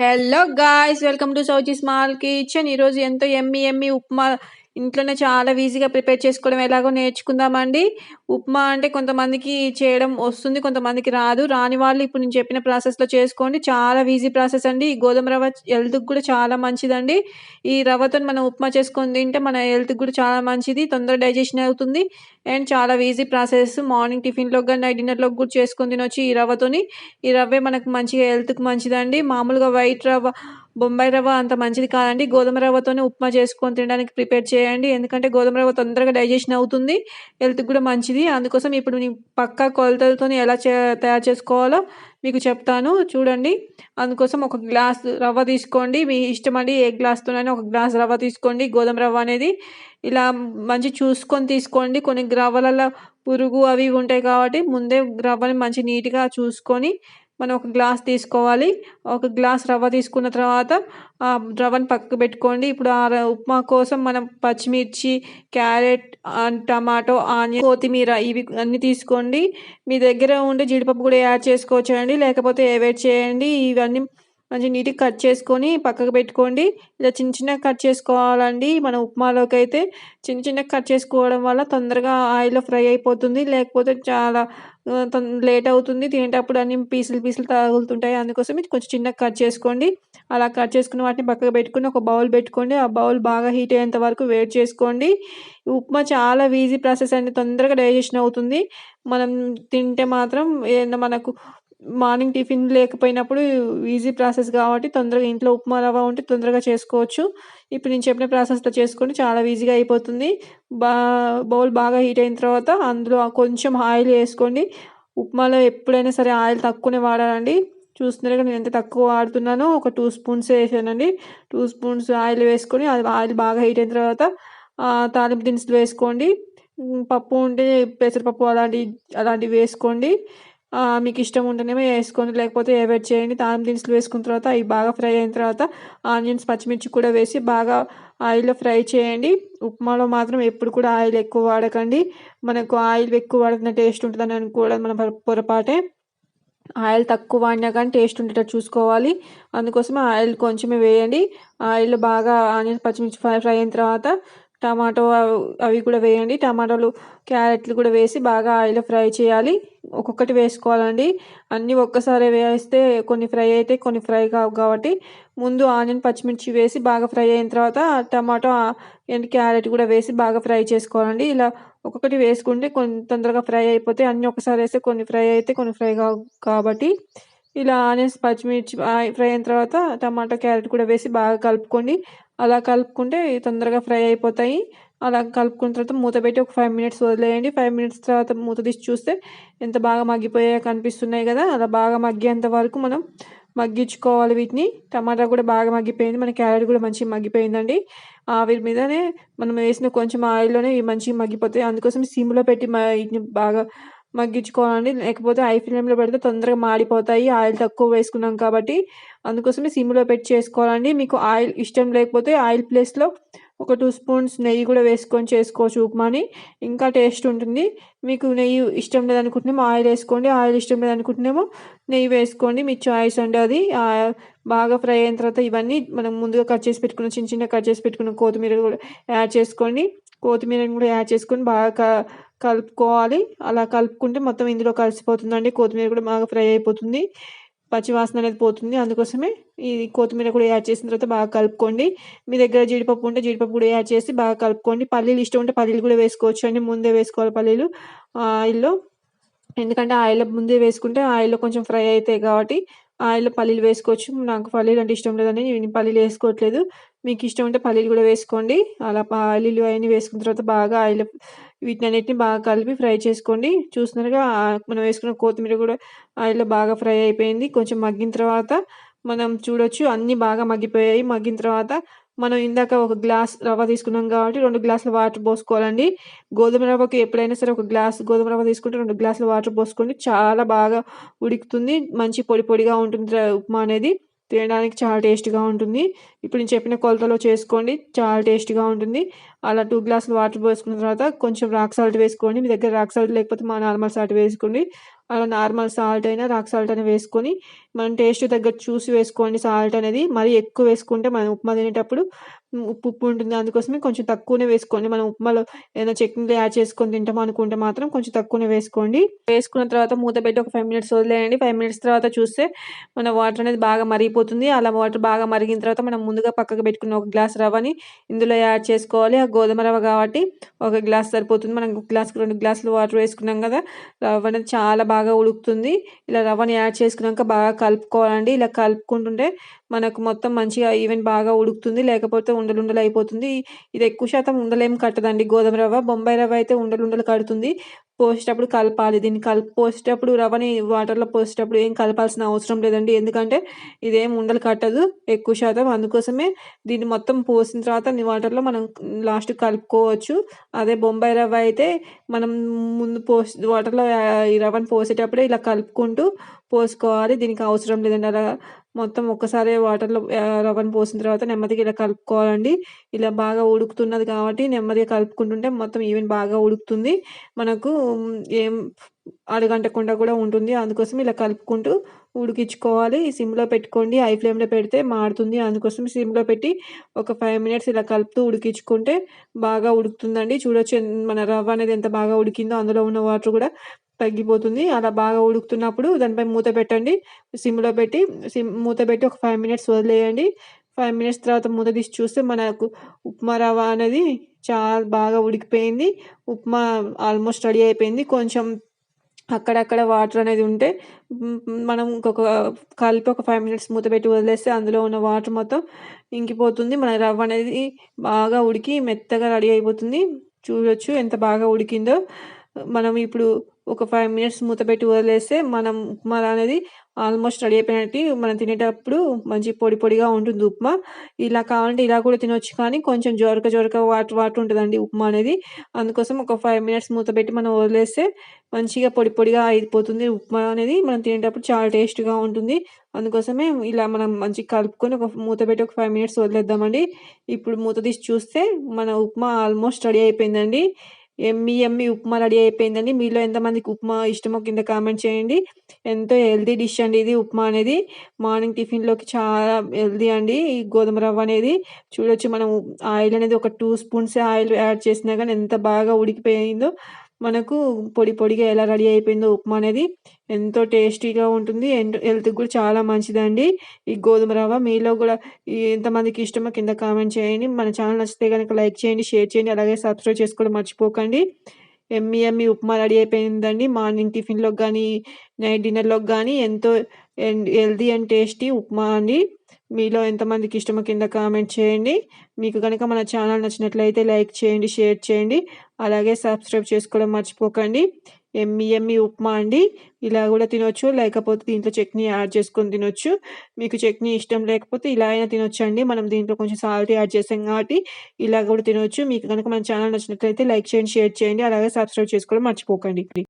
Hello guys welcome to Sowji small kitchen ఈరోజు ఎంతో ఎమ్మి ఎమ్మి ఉప్మా ఇంట్లోనే చాలా ఈజీగా ప్రిపేర్ చేసుకోవడం ఎలాగో నేర్చుకుందామండి. ఉప్మా అంటే కొంతమందికి చేయడం వస్తుంది కొంతమందికి రాదు. రాని వాళ్ళు ఇప్పుడు నేను చెప్పిన ప్రాసెస్లో చేసుకోండి. చాలా ఈజీ ప్రాసెస్ అండి. ఈ గోధుమ రవ్వ హెల్త్కి కూడా చాలా మంచిదండి. ఈ రవ్వతో మనం ఉప్మా చేసుకొని తింటే మన హెల్త్కి కూడా చాలా మంచిది. తొందర డైజెషన్ అవుతుంది. అండ్ చాలా ఈజీ ప్రాసెస్. మార్నింగ్ టిఫిన్లో కానీ నైట్ డిన్నర్లో కూడా చేసుకొని తినొచ్చు ఈ రవ్వతోని. ఈ రవ్వే మనకు మంచిగా హెల్త్కి మంచిదండి. మామూలుగా వైట్ రవ్వ బొంబాయి రవ్వ అంత మంచిది కాదండి. గోధుమ రవ్వతోనే ఉప్మా చేసుకొని తినడానికి ప్రిపేర్ చేయండి. ఎందుకంటే గోధుమ రవ్వ తొందరగా డైజెషన్ అవుతుంది. హెల్త్కి కూడా మంచిది. అందుకోసం ఇప్పుడు నేను పక్కా కొలతలతో ఎలా చే తయారు చేసుకోవాలో మీకు చెప్తాను. చూడండి. అందుకోసం ఒక గ్లాస్ రవ్వ తీసుకోండి. మీ ఇష్టం అండి ఏ గ్లాస్తోనైనా ఒక గ్లాస్ రవ్వ తీసుకోండి. గోధుమ రవ్వ అనేది ఇలా మంచి చూసుకొని తీసుకోండి. కొన్ని రవ్వలలో పురుగు అవి ఉంటాయి కాబట్టి ముందే రవ్వని మంచి నీట్గా చూసుకొని మనం ఒక గ్లాస్ తీసుకోవాలి. ఒక గ్లాస్ రవ్వ తీసుకున్న తర్వాత ఆ రవ్వని పక్కకు పెట్టుకోండి. ఇప్పుడు ఆ ఉప్మా కోసం మనం పచ్చిమిర్చి క్యారెట్ టమాటో ఆనియన్ కొత్తిమీర ఇవి అన్నీ తీసుకోండి. మీ దగ్గర ఉండే జీడిపప్పు కూడా యాడ్ చేసుకోవచ్చండి. లేకపోతే ఏవేట్ చేయండి ఇవన్నీ మంచిగా నీట్గా కట్ చేసుకొని పక్కకు పెట్టుకోండి. ఇలా చిన్న చిన్నగా కట్ చేసుకోవాలండి. మన ఉప్మాలోకి అయితే చిన్న చిన్నగా కట్ చేసుకోవడం వల్ల తొందరగా ఆయిల్లో ఫ్రై అయిపోతుంది. లేకపోతే చాలా లేట్ అవుతుంది. తినేటప్పుడు అన్ని పీసులు పీసులు తగులుతుంటాయి. అందుకోసం ఇది కొంచెం చిన్నగా కట్ చేసుకోండి. అలా కట్ చేసుకున్న వాటిని పక్కకు పెట్టుకుని ఒక బౌల్ పెట్టుకోండి. ఆ బౌల్ బాగా హీట్ అయ్యేంత వరకు వేట్ చేసుకోండి. ఉప్మా చాలా ఈజీ ప్రాసెస్ అండి. తొందరగా డైజెషన్ అవుతుంది. మనం తింటే మాత్రం ఏదైనా మనకు మార్నింగ్ టిఫిన్ లేకపోయినప్పుడు ఈజీ ప్రాసెస్ కాబట్టి తొందరగా ఇంట్లో ఉప్మా రవ్వ ఉంటే తొందరగా చేసుకోవచ్చు. ఇప్పుడు నేను చెప్పిన ప్రాసెస్లో చేసుకొని చాలా ఈజీగా అయిపోతుంది. బా బౌల్ బాగా హీట్ అయిన తర్వాత అందులో కొంచెం ఆయిల్ వేసుకోండి ఉప్మాలో ఎప్పుడైనా సరే ఆయిల్ తక్కువనే వాడాలండి. చూస్తున్నారు నేను ఎంత తక్కువ వాడుతున్నానో ఒక టూ స్పూన్స్ వేసానండి. టూ స్పూన్స్ ఆయిల్ వేసుకొని అది ఆయిల్ బాగా హీట్ అయిన తర్వాత తాలింపు దినుసులు వేసుకోండి. పప్పు ఉంటే పెసరపప్పు అలాంటి అలాంటివి వేసుకోండి. మీకు ఇష్టం ఉంటేనేమో వేసుకోండి. లేకపోతే ఏవేట్ చేయండి. తాలింపు దినుసులు వేసుకున్న తర్వాత అవి బాగా ఫ్రై అయిన తర్వాత ఆనియన్స్ పచ్చిమిర్చి కూడా వేసి బాగా ఆయిల్లో ఫ్రై చేయండి. ఉప్మాలో మాత్రం ఎప్పుడు కూడా ఆయిల్ ఎక్కువ వాడకండి. మనకు ఆయిల్ ఎక్కువ వాడుతున్న టేస్ట్ ఉంటుందని అనుకోవడం మన పొరపాటే. ఆయిల్ తక్కువ వాడినా కానీ టేస్ట్ ఉండేటట్టు చూసుకోవాలి. అందుకోసమే ఆయిల్ కొంచెమే వేయండి. ఆయిల్ బాగా ఆనియన్స్ పచ్చిమిర్చి ఫ్రై ఫ్రై అయిన తర్వాత టమాటో అవి కూడా వేయండి. టమాటాలు క్యారెట్లు కూడా వేసి బాగా ఆయిల్ ఫ్రై చేయాలి. ఒక్కొక్కటి వేసుకోవాలండి. అన్నీ ఒక్కసారి వేస్తే కొన్ని ఫ్రై అయితే కొన్ని ఫ్రై కావు కాబట్టి. ముందు ఆనియన్ పచ్చిమిర్చి వేసి బాగా ఫ్రై అయిన తర్వాత టమాటో అండ్ క్యారెట్ కూడా వేసి బాగా ఫ్రై చేసుకోవాలండి. ఇలా ఒక్కొక్కటి వేసుకుంటే కొన్ని తొందరగా ఫ్రై అయిపోతే అన్నీ ఒకసారి వేస్తే కొన్ని ఫ్రై అయితే కొన్ని ఫ్రై కావు కాబట్టి. ఇలా ఆనియన్స్ పచ్చిమిర్చి ఫ్రై అయిన తర్వాత టమాటా క్యారెట్ కూడా వేసి బాగా కలుపుకోండి. అలా కలుపుకుంటే తొందరగా ఫ్రై అయిపోతాయి. అలా కలుపుకున్న తర్వాత మూత పెట్టి ఒక ఫైవ్ మినిట్స్ వదిలేయండి. ఫైవ్ మినిట్స్ తర్వాత మూత తీసి చూస్తే ఎంత బాగా మగ్గిపోయాయో కనిపిస్తున్నాయి కదా. అలా బాగా మగ్గేంత వరకు మనం మగ్గించుకోవాలి వీటిని. టమాటా కూడా బాగా మగ్గిపోయింది. మన క్యారెట్ కూడా మంచిగా మగ్గిపోయిందండి. వీటి మీదనే మనం వేసిన కొంచెం ఆయిల్లోనే ఇవి మంచిగా మగ్గిపోతాయి. అందుకోసం సిమ్లో పెట్టి వీటిని బాగా మగ్గించుకోవాలండి. లేకపోతే హై ఫ్లేమ్లో పెడితే తొందరగా మాడిపోతాయి. ఆయిల్ తక్కువ వేసుకున్నాం కాబట్టి అందుకోసమే సిమ్లో పెట్టి చేసుకోవాలండి. మీకు ఆయిల్ ఇష్టం లేకపోతే ఆయిల్ ప్లేస్లో ఒక టూ స్పూన్స్ నెయ్యి కూడా వేసుకొని చేసుకోవచ్చు ఉప్మాని ఇంకా టేస్ట్ ఉంటుంది. మీకు నెయ్యి ఇష్టం లేదనుకుంటున్నాము ఆయిల్ వేసుకోండి. ఆయిల్ ఇష్టం లేదనుకుంటున్నాము నెయ్యి వేసుకోండి. మీ చాయిస్ అండి అది. బాగా ఫ్రై అయిన తర్వాత ఇవన్నీ మనం ముందుగా కట్ చేసి పెట్టుకున్న చిన్న చిన్న కట్ చేసి పెట్టుకున్న కొత్తిమీర కూడా యాడ్ చేసుకోండి. కొత్తిమీరని కూడా యాడ్ చేసుకొని బాగా కలుపుకోవాలి. అలా కలుపుకుంటే మొత్తం ఇందులో కలిసిపోతుందండి. కొత్తిమీర కూడా బాగా ఫ్రై అయిపోతుంది. పచ్చివాసన అనేది పోతుంది. అందుకోసమే ఈ కొత్తిమీర కూడా యాడ్ చేసిన తర్వాత బాగా కలుపుకోండి. మీ దగ్గర జీడిపప్పు ఉంటే జీడిపప్పు కూడా యాడ్ చేసి బాగా కలుపుకోండి. పల్లీలు ఇష్టం ఉంటే పల్లీలు కూడా వేసుకోవచ్చు అండి. ముందే వేసుకోవాలి పల్లీలు. ఆయిల్లో ఎందుకంటే ఆయిల్ ముందే వేసుకుంటే ఆయిల్లో కొంచెం ఫ్రై అవుతాయి కాబట్టి ఆయిల్లో పల్లీలు వేసుకోవచ్చు. నాకు పల్లీలు అంటే ఇష్టం లేదని నేను పల్లీలు వేసుకోవట్లేదు. మీకు ఇష్టం ఉంటే పల్లీలు కూడా వేసుకోండి. అలా పల్లీలు అవన్నీ వేసుకున్న తర్వాత బాగా ఆయిల్ వీటిని అన్నిటిని బాగా కలిపి ఫ్రై చేసుకోండి. చూస్తున్నారుగా మనం వేసుకున్న కొత్తిమీర కూడా ఆయిల్లో బాగా ఫ్రై అయిపోయింది. కొంచెం మగ్గిన తర్వాత మనం చూడొచ్చు అన్నీ బాగా మగ్గిపోయాయి. మగ్గిన తర్వాత మనం ఇందాక ఒక గ్లాస్ రవ్వ తీసుకున్నాం కాబట్టి రెండు గ్లాసుల వాటర్ పోసుకోవాలండి. గోధుమ రవ్వకి ఎప్పుడైనా సరే ఒక గ్లాస్ గోధుమ రవ్వ తీసుకుంటే రెండు గ్లాసుల వాటర్ పోసుకోండి. చాలా బాగా ఉడుకుతుంది. మంచి పొడి పొడిగా ఉంటుంది ఉప్మా అనేది. తినడానికి చాలా టేస్ట్గా ఉంటుంది. ఇప్పుడు నేను చెప్పిన కొలతలో చేసుకోండి చాలా టేస్ట్గా ఉంటుంది. అలా టూ గ్లాసులు వాటర్ పోసుకున్న తర్వాత కొంచెం రాక్ సాల్ట్ వేసుకోండి. మీ దగ్గర రాక్ సాల్ట్ లేకపోతే మా నార్మల్ సాల్ట్ వేసుకోండి. అలా నార్మల్ సాల్ట్ అయినా రాక్ సాల్ట్ అయినా వేసుకొని మనం టేస్ట్ తగ్గట్టు చూసి వేసుకోండి. సాల్ట్ అనేది మరీ ఎక్కువ వేసుకుంటే మనం ఉప్మా తినేటప్పుడు ఉప్పు ఉప్పు ఉంటుంది. అందుకోసమే కొంచెం తక్కువనే వేసుకోండి. మనం ఉప్మాలో ఏదైనా చట్నీలు యాడ్ చేసుకొని తింటాం అనుకుంటే మాత్రం కొంచెం తక్కువనే వేసుకోండి. వేసుకున్న తర్వాత మూత పెట్టి ఒక ఫైవ్ మినిట్స్ వదిలేయండి. ఫైవ్ మినిట్స్ తర్వాత చూస్తే మన వాటర్ అనేది బాగా మరిగిపోతుంది. అలా వాటర్ బాగా మరిగిన తర్వాత మనం ముందుగా పక్కకు పెట్టుకున్న ఒక గ్లాస్ రవ్వని ఇందులో యాడ్ చేసుకోవాలి. ఆ గోధుమ రవ్వ కాబట్టి ఒక గ్లాస్ సరిపోతుంది. మనం గ్లాస్కి రెండు గ్లాసులు వాటర్ వేసుకున్నాం కదా రవ్వ అనేది చాలా బాగా ఉడుకుతుంది. ఇలా రవ్వని యాడ్ చేసుకున్నాక బాగా కలుపుకోవాలండి. ఇలా కలుపుకుంటుంటే మనకు మొత్తం మంచిగా ఈవెన్ బాగా ఉడుకుతుంది. లేకపోతే ఉండలు ఉండలు అయిపోతుంది. ఇది ఎక్కువ శాతం ఉండలేం కట్టదండి గోధుమ రవ్వ. బొంబాయి రవ్వ అయితే ఉండలు ఉండలు కడుతుంది. పోసేటప్పుడు కలపాలి. దీన్ని కలిపి పోసేటప్పుడు రవ్వని వాటర్లో పోసేటప్పుడు ఏం కలపాల్సిన అవసరం లేదండి. ఎందుకంటే ఇదేం ఉండలు కట్టదు ఎక్కువ శాతం. అందుకోసమే దీన్ని మొత్తం పోసిన తర్వాత వాటర్లో మనం లాస్ట్ కలుపుకోవచ్చు. అదే బొంబాయి రవ్వ అయితే మనం ముందు పోసి వాటర్లో ఈ రవ్వని పోసేటప్పుడే ఇలా కలుపుకుంటూ పోసుకోవాలి. దీనికి అవసరం లేదండి. అలా మొత్తం ఒక్కసారి వాటర్లో రవ్వను పోసిన తర్వాత నెమ్మదిగా ఇలా కలుపుకోవాలండి. ఇలా బాగా ఉడుకుతున్నది కాబట్టి నెమ్మదిగా కలుపుకుంటుంటే మొత్తం ఈవెన్ బాగా ఉడుకుతుంది. మనకు ఏం అడగంటకుండా కూడా ఉంటుంది. అందుకోసం ఇలా కలుపుకుంటూ ఉడికించుకోవాలి. సిమ్లో పెట్టుకోండి. హై ఫ్లేమ్లో పెడితే మాడుతుంది. అందుకోసం సిమ్లో పెట్టి ఒక ఫైవ్ మినిట్స్ ఇలా కలుపుతూ ఉడికించుకుంటే బాగా ఉడుకుతుందండి. చూడొచ్చు మన రవ్వ అనేది ఎంత బాగా ఉడికిందో అందులో ఉన్న వాటర్ కూడా తగ్గిపోతుంది. అలా బాగా ఉడుకుతున్నప్పుడు దానిపై మూత పెట్టండి. సిమ్లో పెట్టి సిమ్ మూత పెట్టి ఒక ఫైవ్ మినిట్స్ వదిలేయండి. ఫైవ్ మినిట్స్ తర్వాత మూత తీసి చూస్తే మనకు ఉప్మా రవ్వ అనేది చాలా బాగా ఉడికిపోయింది. ఉప్మా ఆల్మోస్ట్ రెడీ అయిపోయింది. కొంచెం అక్కడక్కడ వాటర్ అనేది ఉంటే మనం ఇంకొక కలిపి ఒక ఫైవ్ మినిట్స్ మూత పెట్టి వదిలేస్తే అందులో ఉన్న వాటర్ మొత్తం ఇంకిపోతుంది. మన రవ్వ అనేది బాగా ఉడికి మెత్తగా రెడీ అయిపోతుంది. చూడొచ్చు ఎంత బాగా ఉడికిందో. మనం ఇప్పుడు ఒక ఫైవ్ మినిట్స్ మూత పెట్టి వదిలేస్తే మనం ఉప్మా అనేది ఆల్మోస్ట్ రెడీ అయిపోయినట్టు మనం తినేటప్పుడు మంచి పొడి పొడిగా ఉంటుంది ఉప్మా. ఇలా కావాలంటే ఇలా కూడా తినొచ్చు కానీ కొంచెం జోరక జోరక వాటర్ వాటర్ ఉంటుందండి ఉప్మా అనేది. అందుకోసం ఒక ఫైవ్ మినిట్స్ మూత పెట్టి మనం వదిలేస్తే మంచిగా పొడి పొడిగా అయిపోతుంది ఉప్మా అనేది. మనం తినేటప్పుడు చాలా టేస్ట్గా ఉంటుంది. అందుకోసమే ఇలా మనం మంచిగా కలుపుకొని ఒక మూత పెట్టి ఒక ఫైవ్ మినిట్స్ వదిలేద్దామండి. ఇప్పుడు మూత తీసి చూస్తే మన ఉప్మా ఆల్మోస్ట్ రెడీ అయిపోయిందండి. ఎమ్మి ఎమ్మి ఉప్మా రెడీ అయిపోయిందండి. మీలో ఎంతమందికి ఉప్మా ఇష్టమో కింద కామెంట్ చేయండి. ఎంతో హెల్తీ డిష్ అండి ఇది ఉప్మా అనేది. మార్నింగ్ టిఫిన్లోకి చాలా హెల్తీ అండి. ఈ గోధుమ రవ్వ అనేది. చూడొచ్చు మనం ఆయిల్ అనేది ఒక టూ స్పూన్స్ ఆయిల్ యాడ్ చేసినా కానీ ఎంత బాగా ఉడికిపోయిందో. మనకు పొడి పొడిగా ఎలా రెడీ అయిపోయిందో ఉప్మా అనేది ఎంతో టేస్టీగా ఉంటుంది. అండ్ హెల్త్కి కూడా చాలా మంచిదండి. ఈ గోధుమ రవ్వ మీలో కూడా ఎంతమందికి ఇష్టమో కింద కామెంట్ చేయండి. మన ఛానల్ నచ్చితే కనుక లైక్ చేయండి షేర్ చేయండి అలాగే సబ్స్క్రైబ్ చేసుకోవడం మర్చిపోకండి. ఎమ్మి ఎమ్మి ఉప్మా రెడీ అయిపోయిందండి. మార్నింగ్ టిఫిన్లోకి కానీ నైట్ డిన్నర్లోకి కానీ ఎంతో హెల్దీ అండ్ టేస్టీ ఉప్మా అండి. మీలో ఎంతమందికి ఇష్టమో కింద కామెంట్ చేయండి. మీకు కనుక మన ఛానల్ నచ్చినట్లయితే లైక్ చేయండి షేర్ చేయండి. అలాగే సబ్స్క్రైబ్ చేసుకోవడం మర్చిపోకండి. ఎమ్మి ఎమ్మి ఉప్మా అండి. ఇలా కూడా తినొచ్చు లేకపోతే దీంట్లో చట్నీ యాడ్ చేసుకొని తినొచ్చు. మీకు చట్నీ ఇష్టం లేకపోతే ఇలా అయినా తినొచ్చు అండి మనం దీంట్లో కొంచెం సాల్ట్ యాడ్ చేసాం కాబట్టి ఇలా కూడా తినొచ్చు. మీకు కనుక మన ఛానల్ నచ్చినట్లయితే లైక్ చేయండి షేర్ చేయండి. అలాగే సబ్స్క్రైబ్ చేసుకోవడం మర్చిపోకండి.